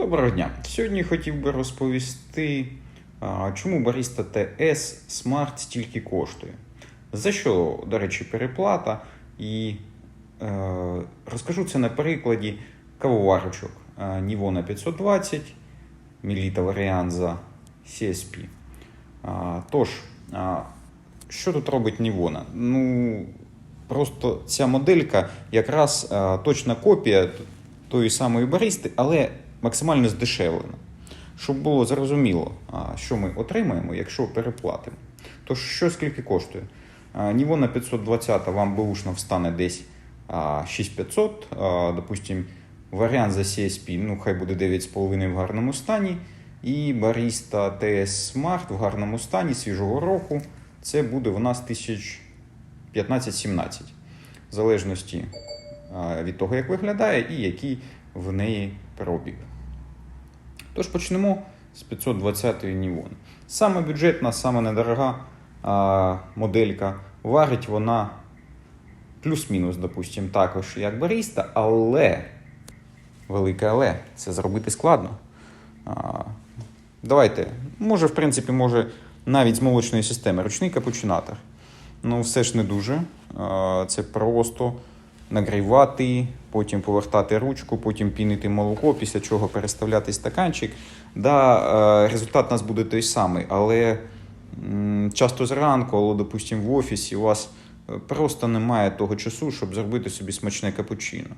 Доброго дня. Сьогодні хотів би розповісти, чому Barista TS Smart стільки коштує. За що, до речі, переплата, і е, розкажу це на прикладі кавоварочок Nivona 520, міліта варіант за CSP. А, тож, а, що тут робить Nivona? Ну, просто ця моделька якраз а, точна копія тої самої баристи, але максимально здешевлена. Щоб було зрозуміло, що ми отримаємо, якщо переплатимо. Тож, що скільки коштує? А, Nivona 520 вам бушно встане десь 6500, а, допустим, варіант за CSP, ну хай буде 9,5 в гарному стані. І Barista TS Smart в гарному стані свіжого року. Це буде в нас 1015-17. В залежності від того, як виглядає і який в неї пробіг. Тож почнемо з 520-ї Нівон. Саме бюджетна, саме недорога а, моделька. Варить вона плюс-мінус, допустимо, також як бариста, але велике але це зробити складно. А, давайте, може, в принципі, може навіть з молочної системи. Ручний капучинатор. Ну, все ж не дуже. А, Це просто нагрівати, потім повертати ручку, потім пінити молоко, після чого переставляти стаканчик. Да, е, результат у нас буде той самий, але часто зранку, або, допустимо, в офісі у вас е, просто немає того часу, щоб зробити собі смачне капучино.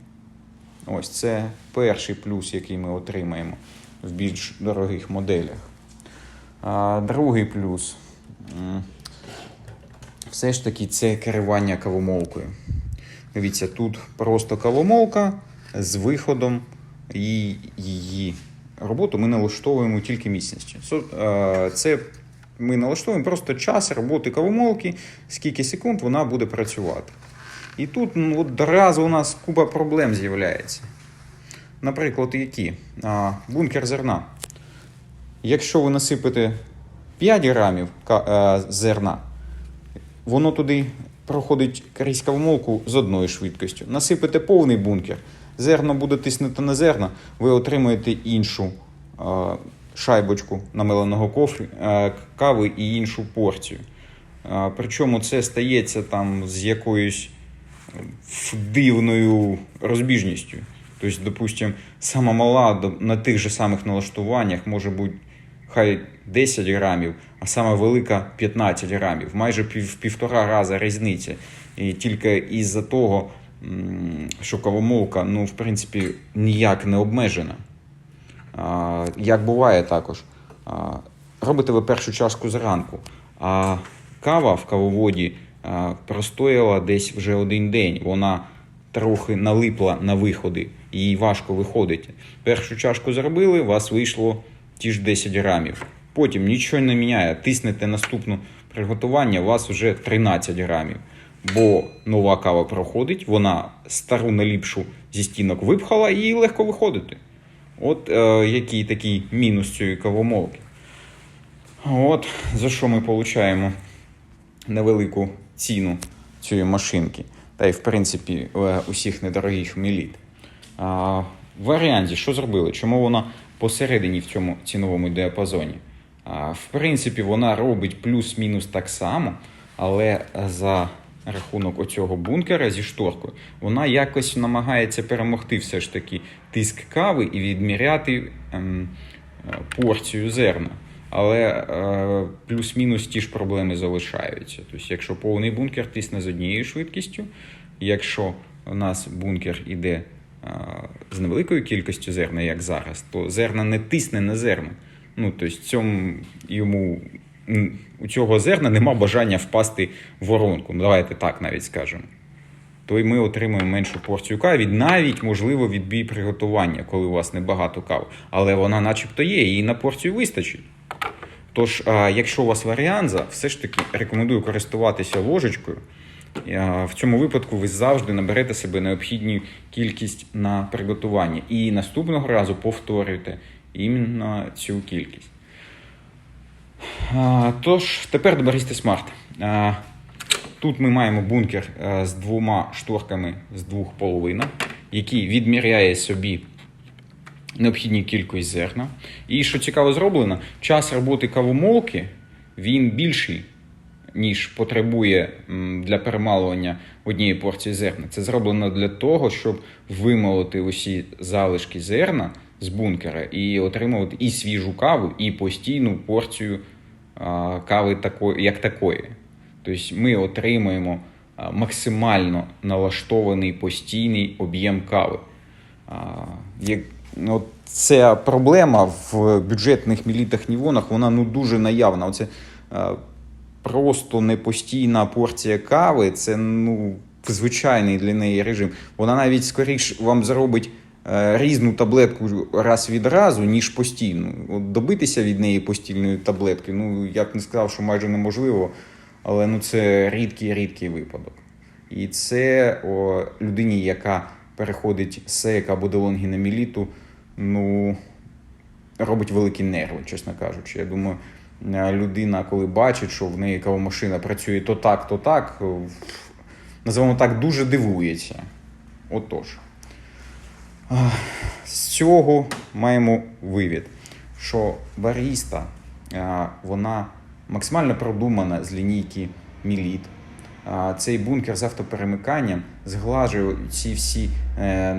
Ось це перший плюс, який ми отримаємо в більш дорогих моделях. Другий плюс. Все ж таки це керування кавомолкою. Дивіться, тут просто кавомолка з виходом її роботу ми налаштовуємо тільки міцністю. Е, Це ми налаштовуємо просто час роботи кавомолки, скільки секунд вона буде працювати. І тут ну, одразу у нас купа проблем з'являється. Наприклад, які? А, Бункер зерна. Якщо ви насипите 5 грамів е, зерна, воно туди проходить крізь кавомолку з одною швидкістю. Насипете повний бункер, зерно буде тиснути на зерна, ви отримаєте іншу е, шайбочку намеленого кофі, е, кави і іншу порцію. Е, причому це стається там з якоюсь е, дивною розбіжністю. Тобто, допустимо, сама мала на тих же самих налаштуваннях може бути хай 10 грамів, а сама велика 15 грамів. Майже в півтора рази різниця. І тільки із-за того, що кавомолка, ну, в принципі, ніяк не обмежена. А, як буває також, а, робите ви першу чашку зранку, а кава в кавоводі а, простояла десь вже один день. Вона трохи налипла на виходи, їй важко виходить. Першу чашку зробили, у вас вийшло ті ж 10 грамів. Потім нічого не міняє. Тиснете наступне приготування, у вас вже 13 грамів. Бо нова кава проходить, вона стару наліпшу зі стінок випхала і легко виходити. От е, який такий мінус цієї кавомолки. От за що ми отримуємо невелику ціну цієї машинки. Та й в принципі е, усіх недорогих міліт. Варіанті, що зробили? Чому вона посередині в цьому ціновому діапазоні? В принципі, вона робить плюс-мінус так само, але за рахунок оцього бункера зі шторкою, вона якось намагається перемогти все ж таки тиск кави і відміряти ем, е, порцію зерна. Але е, плюс-мінус ті ж проблеми залишаються. Тобто, якщо повний бункер тисне з однією швидкістю, якщо у нас бункер іде з невеликою кількістю зерна, як зараз, то зерна не тисне на зерна. Ну, тобто, цьому йому у цього зерна нема бажання впасти в воронку. Ну, давайте так навіть скажемо. То й ми отримуємо меншу порцію кави, навіть, можливо, відбій приготування, коли у вас небагато кави. Але вона начебто є, її на порцію вистачить. Тож, якщо у вас варіанза, все ж таки рекомендую користуватися ложечкою. В цьому випадку ви завжди наберете себе необхідну кількість на приготування. І наступного разу повторюйте іменно цю кількість. Тож, тепер до Smart. А, Тут ми маємо бункер з двома шторками з двох половинок, який відміряє собі необхідній кількість зерна. І що цікаво зроблено, час роботи кавомолки він більший, ніж потребує для перемалування однієї порції зерна. Це зроблено для того, щоб вимолоти усі залишки зерна з бункера і отримувати і свіжу каву, і постійну порцію кави такої, як такої. Тобто ми отримуємо максимально налаштований постійний об'єм кави. Ну, ця проблема в бюджетних мілітах нівонах, вона ну, дуже наявна. Оце просто непостійна порція кави, це ну, звичайний для неї режим. Вона навіть скоріш вам зробить е, різну таблетку раз від разу, ніж постійну. От добитися від неї постільної таблетки, ну я б не сказав, що майже неможливо, але ну, це рідкий рідкий випадок. І це о, людині, яка переходить з сек або до лонгінаміліту, ну, робить великі нерви, чесно кажучи. Я думаю, людина, коли бачить, що в неї кавомашина працює то так, то так, е, називаємо так, дуже дивується. Отож. З цього маємо вивід, що баріста, е, вона максимально продумана з лінійки Міліт. Цей бункер з автоперемиканням зглажує ці всі е,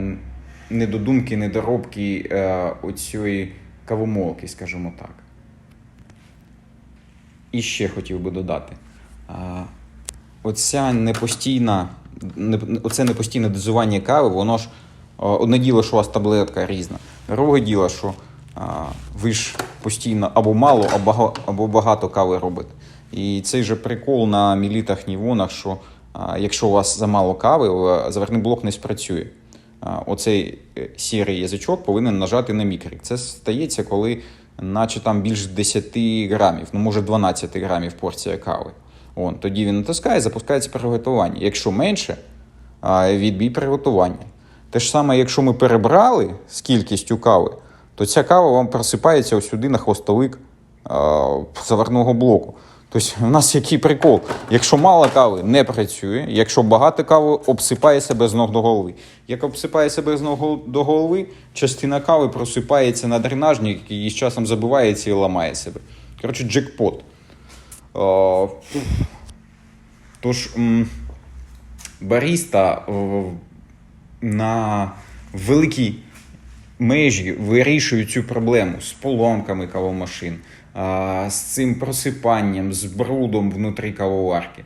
недодумки, недоробки е, оцієї кавомолки, скажімо так. І ще хотів би додати. Оця непостійна, оце непостійне дозування кави, воно ж одне діло, що у вас таблетка різна. Друге діло, що ви ж постійно або мало, або, багато кави робите. І цей же прикол на мілітах, нівонах, що якщо у вас замало кави, е, заверний блок не спрацює. Оцей е, сірий язичок повинен нажати на мікрик. Це стається, коли наче там більш 10 грамів, ну може 12 грамів порція кави. Вон, тоді він натискає, запускається приготування. Якщо менше, відбій приготування. Те ж саме, якщо ми перебрали з кількістю кави, то ця кава вам просипається сюди на хвостовик заварного блоку. Тобто, у нас який прикол. Якщо мало кави, не працює. Якщо багато кави, обсипає себе з ног до голови. Як обсипає себе з ног до голови, частина кави просипається на дренажник, який з часом забивається і ламає себе. Коротше, джекпот. О, тож, баріста на великій межі вирішують цю проблему з поломками кавомашин, з цим просипанням, з брудом внутрі кавоварки.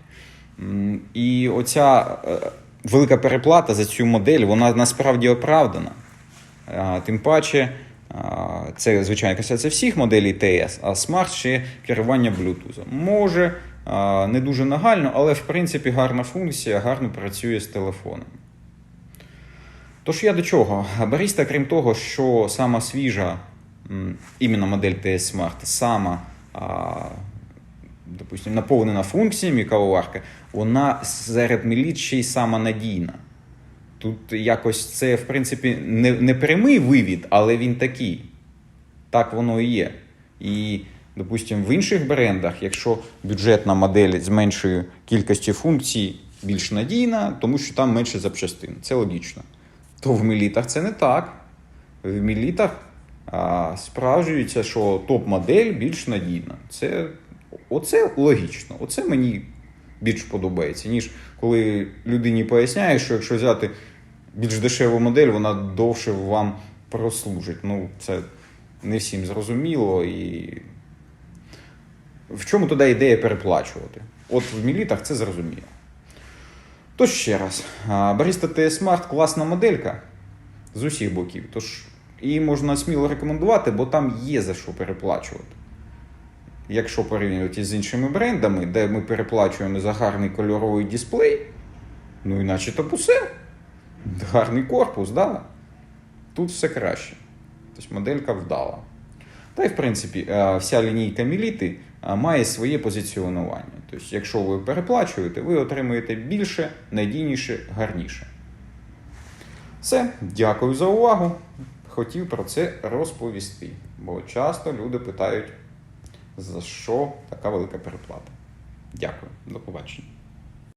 І оця е, велика переплата за цю модель, вона насправді оправдана. Тим паче, це, звичайно, касається всіх моделей ТС, а Smart ще керування Bluetooth. Може, не дуже нагально, але в принципі гарна функція, гарно працює з телефоном. Тож я до чого? Баріста, крім того, що сама свіжа, іменно модель TS Smart, сама допустим, наповнена функціями кавоварка, вона серед міліт ще й сама надійна. Тут якось це, в принципі, не, не прямий вивід, але він такий. Так воно і є. І, допустимо, в інших брендах, якщо бюджетна модель з меншою кількістю функцій більш надійна, тому що там менше запчастин. Це логічно. То в мілітах це не так. В мілітах а, справжується, що топ-модель більш надійна. Це, оце логічно. Оце мені більш подобається, ніж коли людині поясняєш, що якщо взяти більш дешеву модель, вона довше вам прослужить. Ну, це не всім зрозуміло і. В чому тоді ідея переплачувати? От в мілітах це зрозуміло. Тож ще раз, Barista TS Smart класна моделька з усіх боків. Тож її можна сміло рекомендувати, бо там є за що переплачувати. Якщо порівнювати з іншими брендами, де ми переплачуємо за гарний кольоровий дисплей, ну іначе то усе. Гарний корпус, да? Тут все краще. Тобто моделька вдала. Та й в принципі, е, вся лінійка Міліти е, має своє позиціонування. Тобто, якщо ви переплачуєте, ви отримуєте більше, надійніше, гарніше. Все, дякую за увагу. Хотів про це розповісти, бо часто люди питають, за що така велика переплата. Дякую, до побачення.